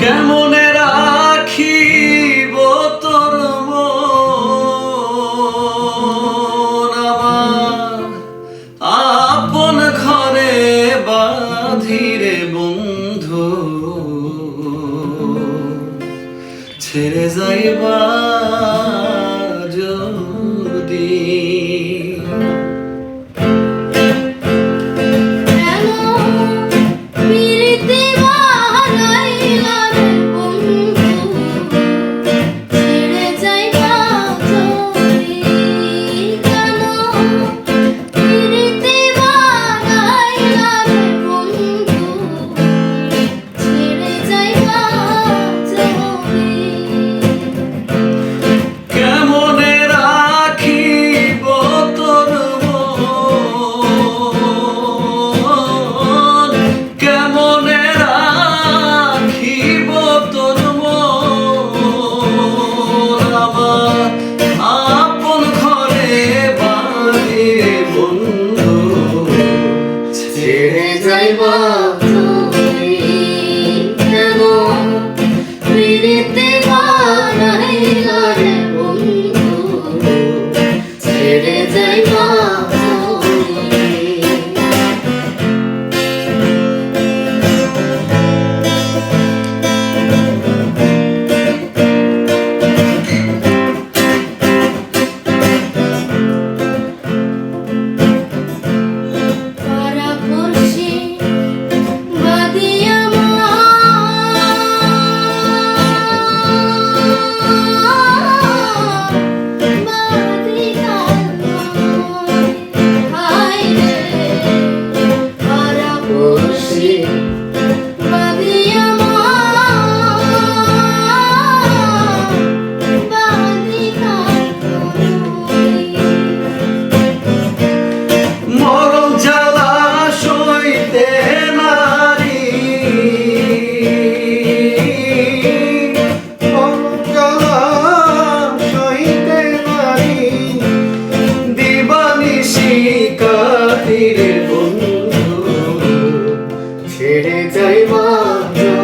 কেমনে রাখিব তোর আপন ঘরে বাঁধিরে বন্ধু। ছেড়ে যাইবা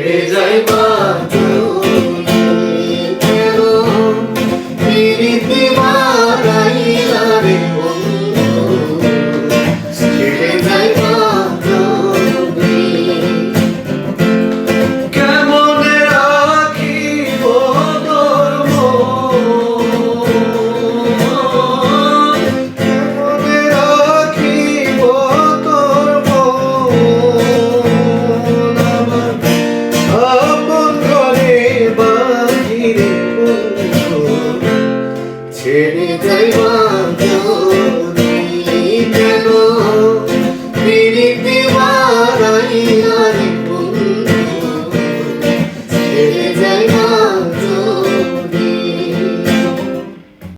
ছেড়ে যাইবা